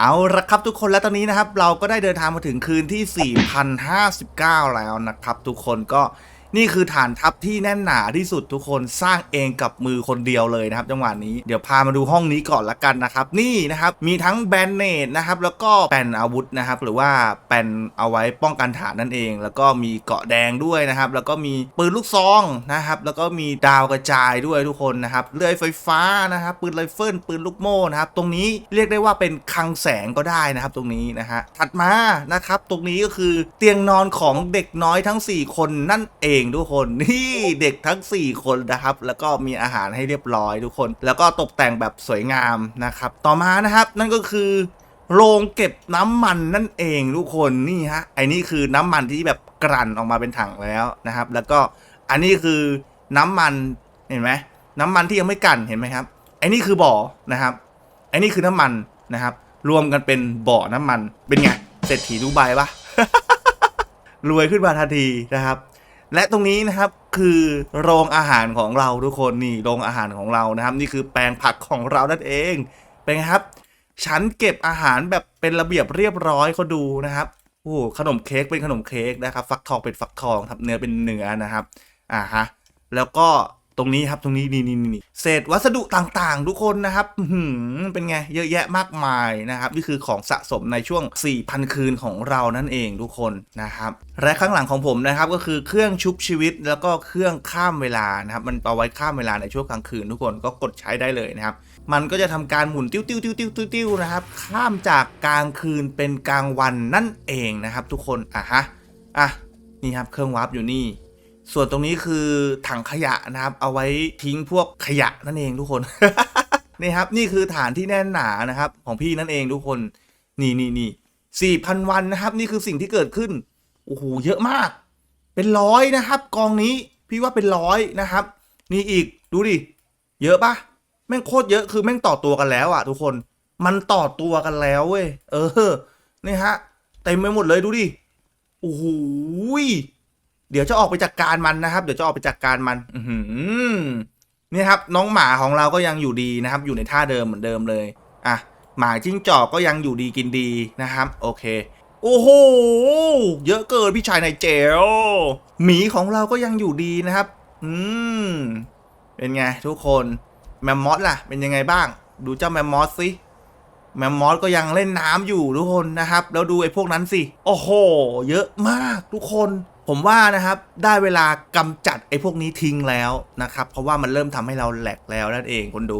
เอาละครับทุกคนและตอนนี้นะครับ เราก็ได้เดินทางมาถึงคืนที่ 4,059 แล้วนะครับ ทุกคนก็ นี่คือฐานทัพที่แน่นหนาที่สุดทุกคนสร้างเองกับมือคนเดียวเลยนะครับ จังหวะนี้เดี๋ยวพามาดูห้องนี้ก่อนละกันนะครับ นี่นะครับมีทั้งแบนเนตนะครับแล้วก็แป่นอาวุธนะครับหรือว่าแป่นเอาไว้ป้องกันฐานนั่นเอง แล้วก็มีเกาะแดงด้วยนะครับแล้วก็มีปืนลูกซองนะครับแล้วก็มีดาวกระจายด้วยทุกคนนะครับเลื่อยไฟฟ้านะครับปืนไรเฟิลปืนลูกโม่นะครับตรงนี้เรียกได้ว่าเป็นคลังแสงก็ได้นะครับ ตรงนี้นะฮะถัดมานะครับตรงนี้ก็คือเตียงนอนของเด็กน้อยทั้ง 4 คนนั่นเองทุกคนนี่เด็กทั้ง 4 คนนะครับ แล้วก็มีอาหารให้เรียบร้อยทุกคน แล้วก็ตกแต่งแบบสวยงามนะครับ ต่อมานะครับนั่นก็คือโรงเก็บน้ำมันนั่นเองทุกคนนี่ฮะไอ้นี่คือน้ำมันที่แบบกลั่นออกมาเป็นถังแล้วนะครับ แล้วก็อันนี้คือน้ำมันเห็นไหมน้ำมันที่ยังไม่กลั่นเห็นไหมครับไอ้นี่คือบ่อนะครับไอ้นี่คือน้ำมันนะครับ รวมกันเป็นบ่อน้ำมันเป็นไงเศรษฐีดูไบปะรวยขึ้นมาทันทีนะครับ และตรงนี้นะครับคือโรงอาหารของเราทุกคนนี่โรงอาหารของเรานะครับ นี่คือแปลงผักของเรานั่นเองเป็นไงครับ ฉันเก็บอาหารแบบเป็นระเบียบเรียบร้อยเขาดูนะครับโอ้ขนมเค้กเป็นขนมเค้กนะครับ ฟักทองเป็นฟักทองครับเนื้อเป็นเนื้อนะครับอ่าฮะแล้วก็ ตรงนี้ครับตรงนี้นี่นี่นี่เศษวัสดุต่างๆ ทุกคนนะครับหือเป็นไงเยอะแยะมากมายนะครับนี่คือของสะสมในช่วง 4,000 คืนของเรานั่นเองทุกคนนะครับและข้างหลังของผมนะครับก็คือเครื่องชุบชีวิตแล้วก็เครื่องข้ามเวลานะครับมันเอาไว้ข้ามเวลาในช่วงกลางคืน ทุกคนก็กดใช้ได้เลยนะครับมันก็จะทำการหมุนติ้วติ้วติ้วติ้วติ้วนะครับข้ามจากกลางคืนเป็นกลางวันนั่นเองนะครับ ทุกคนอะฮะอะนี่ครับเครื่องวาร์ปอยู่นี่ ส่วนตรงนี้คือถังขยะนะครับ เอาไว้ทิ้งพวกขยะนั่นเองทุกคนนี่ครับนี่คือฐานที่แน่นหนานะครับ ของพี่นั่นเองทุกคน นี่นี่นี่สี่พันวันนะครับ นี่คือสิ่งที่เกิดขึ้นโอ้โหเยอะมาก เป็นร้อยนะครับ กองนี้พี่ว่าเป็นร้อยนะครับ นี่อีกดูดิเยอะปะแม่งโคตรเยอะคือแม่งต่อตัวกันแล้วอะทุกคน มันต่อตัวกันแล้วเว้ยเออนี่ฮะเต็มไปหมดเลยดูดิโอ้โห เดี๋ยวจะออกไปจัดการมันนะครับ เดี๋ยวจะออกไปจัดการมัน อือหือนี่ครับ น้องหมาของเราก็ยังอยู่ดีนะครับ อยู่ในท่าเดิมเหมือนเดิมเลย อะ หมาจิ้งจอกก็ยังอยู่ดีกินดีนะครับ โอเค โอ้โห เยอะเกินพี่ชายนายเจลหมีของเราก็ยังอยู่ดีนะครับ อืม เป็นไงทุกคน แมมมอสล่ะ เป็นยังไงบ้าง ดูเจ้าแมมมอสสิแมมมอสก็ยังเล่นน้ำอยู่ทุกคนนะครับ แล้วดูไอ้พวกนั้นสิ โอ้โห เยอะมากทุกคน ผมว่านะครับได้เวลากำจัดไอ้พวกนี้ทิ้งแล้วนะครับ เพราะว่ามันเริ่มทำให้เราแหลกแล้วนั่นเองคนดู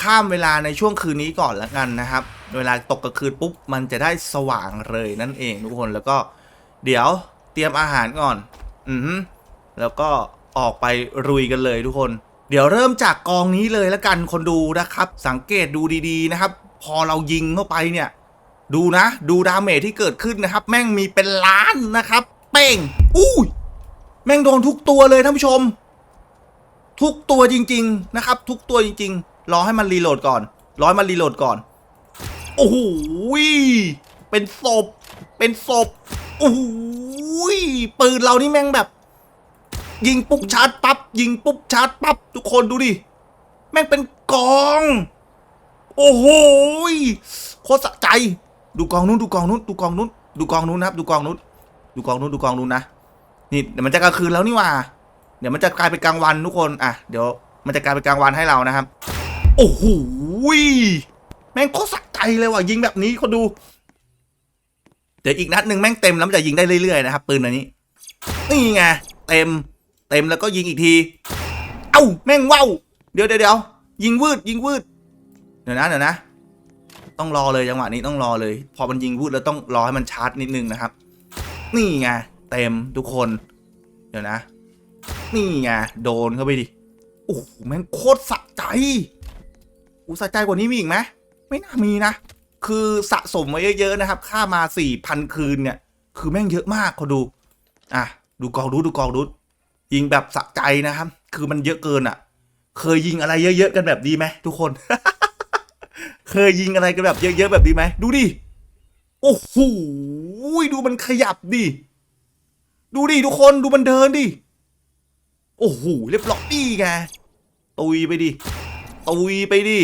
ข้ามเวลาในช่วงคืนนี้ก่อนล้วกันนะครับ เวลาตกกลางคืนปุ๊บมันจะได้สว่างเลยนั่นเองทุกคนแล้วก็ เดี๋ยวเตรียมอาหารก่อน อือแล้วก็ออกไปรุยกันเลยทุกคน เดี๋ยวเริ่มจากกองนี้เลยล้วกันคนดูนะครับ สังเกตดูดีๆนะครับ พอเรายิงเข้าไปเนี่ย ดูนะ ดูดาเมจที่เกิดขึ้นนะครับ แม่งมีเป็นล้านนะครับ เป้งอุ้ยแม่งโดนทุกตัวเลยท่านผู้ชม ทุกตัวจริง ๆ นะครับ ทุกตัวจริง ๆ รอให้มันรีโหลดก่อนรอให้มันรีโหลดก่อน โอ้โหเป็นศพ เป็นศพ โอ้โหปืนเรานี่แม่งแบบ ยิงปุ๊บชาร์จปั๊บยิงปุ๊บชาร์จปั๊บทุกคนดูดิแม่งเป็นกอง โอ้โหโคตรสะใจ ดูกองนู้นดูกองนู้นดูกองนู้นดูกองนู้นนะครับ ดูกองนู้น ดูกองนู้นดูกองนู้นนะนี่เดี๋ยวมันจะกลางคืนแล้วนี่ว่า เดี๋ยวมันจะกลายเป็นกลางวันทุกคนอะเดี๋ยวมันจะกลายเป็นกลางวันให้เรานะครับ โอ้โหแม่งโคตรสะใจเลยว่ะยิงแบบนี้คนดู เดี๋ยวอีกนัดหนึ่งแม่งเต็มแล้วมันจะยิงได้เรื่อยๆนะครับปืนอันนี้นี่ไงเต็ม เต็มแล้วก็ยิงอีกที เอ้าแม่งว้าวเดี๋ยวเดี๋ยวยิงวืดยิงวืดเดี๋ยวนะเดี๋ยวนะ ต้องรอเลยจังหวะนี้ต้องรอเลย พอมันยิงวืดแล้วต้องรอให้มันชาร์จนิดนึงนะครับ นี่ไงเต็มทุกคน เดี๋ยวนะ นี่ไงโดนเข้าไปดิโอ้โหแม่งโคตรสะใจอุยสะใจกว่านี้มีอีกไหมไม่น่ามีนะ คือสะสมไว้เยอะๆนะครับ ค่ามาสี่พันคืนเนี่ย คือแม่งเยอะมากเขาดู อะ ดูกองดูดูกองดูยิงแบบสะใจนะครับ คือมันเยอะเกินอะ เคยยิงอะไรเยอะๆกันแบบดีไหมทุกคน เคยยิงอะไรกันแบบเยอะๆแบบนี้ไหมดูดิ โอ้โห อุ้ยดูมันขยับดิ ดูดิทุกคนดูมันเดินดิ โอ้โหเรียบร้อยดีไงตุยไปดิตุยไปดิ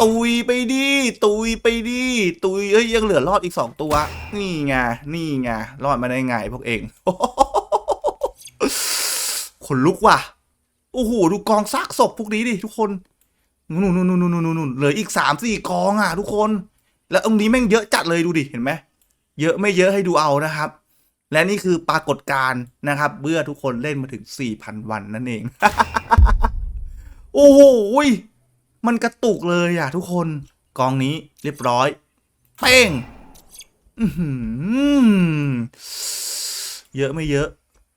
ตตุยไปดิตุยไปดิตุยเอ้ยยังเหลือรอดอีกสองตัว นี่ไงนี่ไงรอดมาได้ไงพวกเองขนลุกว่ะโอ้โหดูกองซากศพพวกนี้ดิทุกคนนู่นนู่นนู่นนู่นนู่นเหลืออีกสามสี่กองอะ ทุกคน แล้วตรงนี้แม่งเยอะจัดเลยดูดิเห็นไหม เยอะไม่เยอะให้ดูเอานะครับ และนี่คือปรากฏการณ์นะครับเมื่อทุกคนเล่นมาถึง 4,000 วันนั่นเอง โอ้โหยมันกระตุกเลยอะทุกคนกองนี้เรียบร้อย เป้งเยอะไม่เยอะ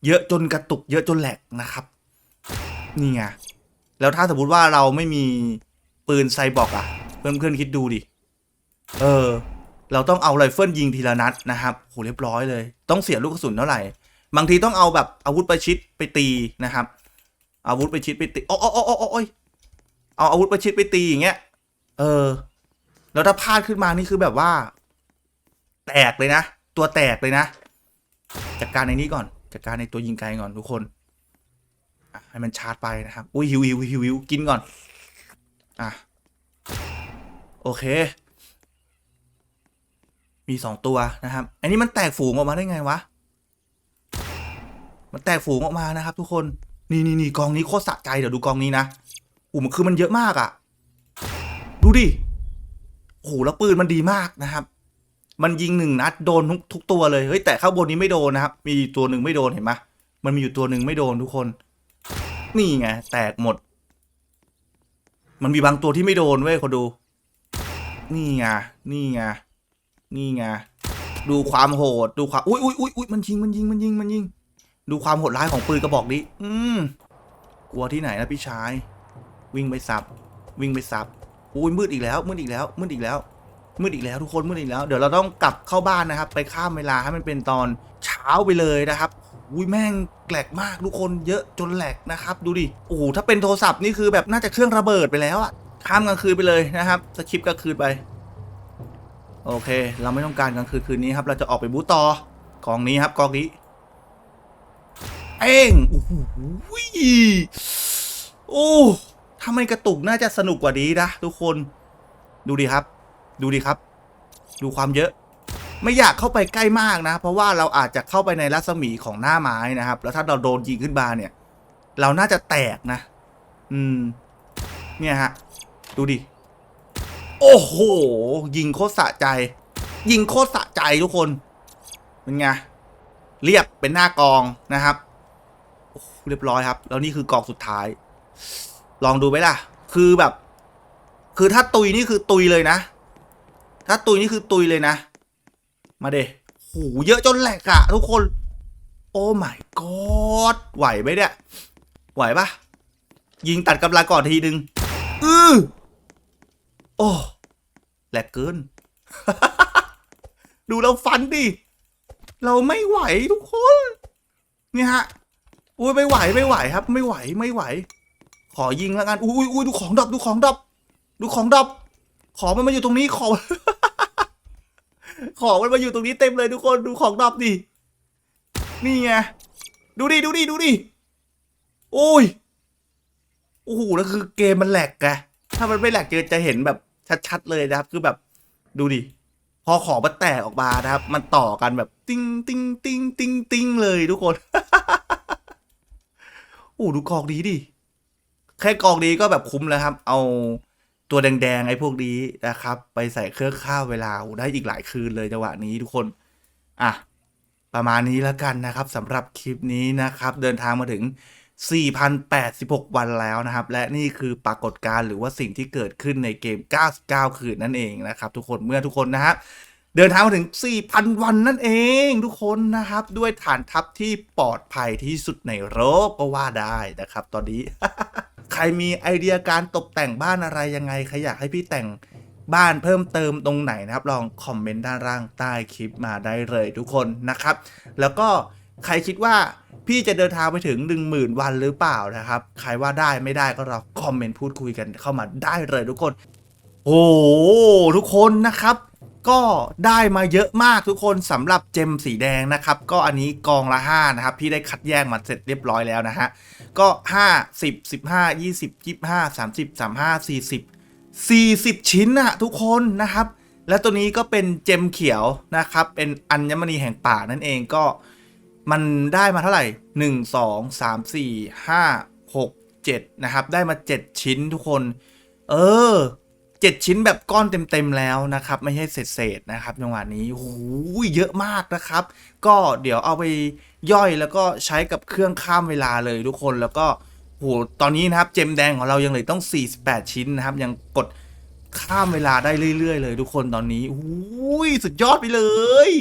เยอะจนกระตุก เยอะจนแหลกนะครับ นี่ไงแล้วถ้าสมมติว่าเราไม่มีปืนไซบอร์กอะเพื่อนเพื่อนๆคิดดูดิ เออ เราต้องเอาไรเฟิลยิงทีละนัดนะครับโหเรียบร้อยเลย ต้องเสียลูกกระสุนเท่าไหร่ บางทีต้องเอาแบบอาวุธประชิดไปตีนะครับ อาวุธประชิดไปตีโอ้โอ้โอ้โอ้โอ้ยเอาอาวุธประชิดไปตีอย่างเงี้ย เออ แล้วถ้าพลาดขึ้นมานี่คือแบบว่า แตกเลยนะ ตัวแตกเลยนะ จัดการในนี้ก่อน จัดการในตัวยิงไกลก่อนทุกคนให้มันชาร์จไปนะครับ อุ้ยหิวหิวหิวหิวกินก่อน อะ โอเค มีสองตัวนะครับ อันนี้มันแตกฝูงออกมาได้ไงวะ มันแตกฝูงออกมานะครับ ทุกคน นี่นี่นี่กองนี้โคตรสะใจเดี๋ยวดูกองนี้นะอู้มคือมันเยอะมากอะ่ะ ดูดิ โอ้โหแล้วปืนมันดีมากนะครับ มันยิงหนึ่งนัดโดนทุกทุกตัวเลย เฮ้ยแต่ข้างบนนี้ไม่โดนนะครับ มีตัวหนึ่งไม่โดนเห็นไหมมันมีอยู่ตัวหนึ่งไม่โดนทุกคน นี่ไงแตกหมด มันมีบางตัวที่ไม่โดนเว้ยคนดู นี่ไง นี่ไง นี่ไงดูความโหดดูความอุ้ยอุ้ยอุ้ยอุ้ยมันยิงมันยิงมันยิงมันยิง ดูความโหดร้ายของปืนกระบอกนี้ อืมกลัวที่ไหนนะพี่ชาย วิ่งไปสับ วิ่งไปสับอุ้ยมืดอีกแล้วมืดอีกแล้วมืดอีกแล้วมืดอีกแล้วทุกคนมืดอีกแล้ว เดี๋ยวเราต้องกลับเข้าบ้านนะครับ ไปข้ามเวลาให้มันเป็นตอนเช้าไปเลยนะครับอุ้ยแม่งแหลกมากทุกคนเยอะจนแหลกนะครับ ดูดิโอ้โหถ้าเป็นโทรศัพท์นี่คือแบบน่าจะเครื่องระเบิดไปแล้วอะข้ามกลางคืนไปเลยนะครับสคริปต์กลางคืนไป โอเค เราไม่ต้องการกลางคืนคืนนี้ครับ เราจะออกไปบูตต่อกองนี้ครับกองนี้ เอ้งโอ้โหโอ้ถ้าไม่กระตุกน่าจะสนุกกว่านี้นะทุกคน ดูดิครับ ดูดิครับ ดูความเยอะ ไม่อยากเข้าไปใกล้มากนะ เพราะว่าเราอาจจะเข้าไปในรัศมีของหน้าไม้นะครับ แล้วถ้าเราโดนยิงขึ้นมาเนี่ย เราน่าจะแตกนะ อืม เนี่ยฮะ ดูดิ โอ้โห ยิงโคตรสะใจ ยิงโคตรสะใจทุกคน เป็นไง เรียบเป็นหน้ากองนะครับเรียบร้อยครับ แล้วนี่คือกองสุดท้าย ลองดูไหมล่ะ คือแบบ คือถ้าตุยนี่คือตุยเลยนะ ถ้าตุยนี่คือตุยเลยนะ มาเดโหเยอะจนแหลกอะทุกคน โอ้ my god ไหวไหมเนี่ย ไหวปะยิงตัดกำลังก่อนทีนึง อือ โอ้แหลกเกิน ดูเราฟันดิ เราไม่ไหวทุกคน เนี่ยฮะอุ้ยไม่ไหวไม่ไหวครับ ไม่ไหวไม่ไหว ขอยิงแล้วกันอุ้ยอุ้ยดูของดับดูของดับ ดูของดับ ขอมันมาอยู่ตรงนี้ขอของมันมาอยู่ตรงนี้เต็มเลยทุกคนดูของดับดิ นี่ไง ดูดิดูดิดูดิ โอ้ย โอ้โหแล้วคือเกมมันแหลกไงถ้ามันไม่แหลกเจอจะเห็นแบบ ชัดๆเลยนะครับ คือแบบดูดิพอของมันแตกออกมานะครับ มันต่อกันแบบติ้งติ้งติ้งติ้งติ้งเลยทุกคนโอ้ดูกองนี้ดิแค่กองนี้ก็แบบคุ้มแล้วครับ เอาตัวแดงๆไอ้พวกนี้นะครับ ไปใส่เครื่องข้าวเวลาได้อีกหลายคืนเลยจังหวะนี้ทุกคน อะ ประมาณนี้แล้วกันนะครับสำหรับคลิปนี้นะครับ เดินทางมาถึง 4,086 วันแล้วนะครับ และนี่คือปรากฏการณ์หรือว่าสิ่งที่เกิดขึ้นในเกม 99 คืนนั่นเองนะครับ ทุกคนเมื่อทุกคนนะฮะเดินทางมาถึง 4,000 วันนั่นเองทุกคนนะครับ ด้วยฐานทัพที่ปลอดภัยที่สุดในโลกก็ว่าได้นะครับ ตอนนี้ ใครมีไอเดียการตกแต่งบ้านอะไรยังไงใครอยากให้พี่แต่งบ้านเพิ่มเติมตรงไหนนะครับ ลองคอมเมนต์ด้านล่างใต้คลิปมาได้เลยทุกคนนะครับ แล้วก็ใครคิดว่า พี่จะเดินทางไปถึง 10,000 วันหรือเปล่านะครับ ใครว่าได้ไม่ได้ก็ลองคอมเมนต์พูดคุยกันเข้ามาได้เลยทุกคน โอ้โหทุกคนนะครับก็ได้มาเยอะมากทุกคนสำหรับเจมสีแดงนะครับ ก็อันนี้กองละ5นะครับ พี่ได้คัดแยกมาเสร็จเรียบร้อยแล้วนะฮะ ก็ 5 10 15 20 25 30 35 40 40 ชิ้นนะทุกคนนะครับ และตัวนี้ก็เป็นเจมเขียวนะครับ เป็นอัญมณีแห่งป่านั่นเองก็ มันได้มาเท่าไหร่ 1 2 3 4 5 6 7 นะครับ ได้มา 7 ชิ้นทุกคน เออ 7 ชิ้นแบบก้อนเต็มๆแล้วนะครับ ไม่ใช่เศษๆนะครับจังหวะนี้โอ้โหเยอะมากนะครับ ก็เดี๋ยวเอาไปย่อยแล้วก็ใช้กับเครื่องข้ามเวลาเลยทุกคนแล้วก็โหตอนนี้นะครับ เจมแดงของเรายังเหลือต้อง 48 ชิ้นนะครับ ยังกดข้ามเวลาได้เรื่อยๆ เลยทุกคนตอนนี้อุ้ยสุดยอดไปเลย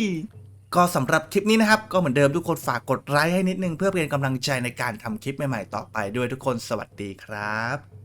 ก็สำหรับคลิปนี้นะครับ ก็เหมือนเดิมทุกคนฝากกดไลค์ให้นิดนึงเพื่อเป็นกำลังใจในการทำคลิปใหม่ๆต่อไปด้วยทุกคนสวัสดีครับ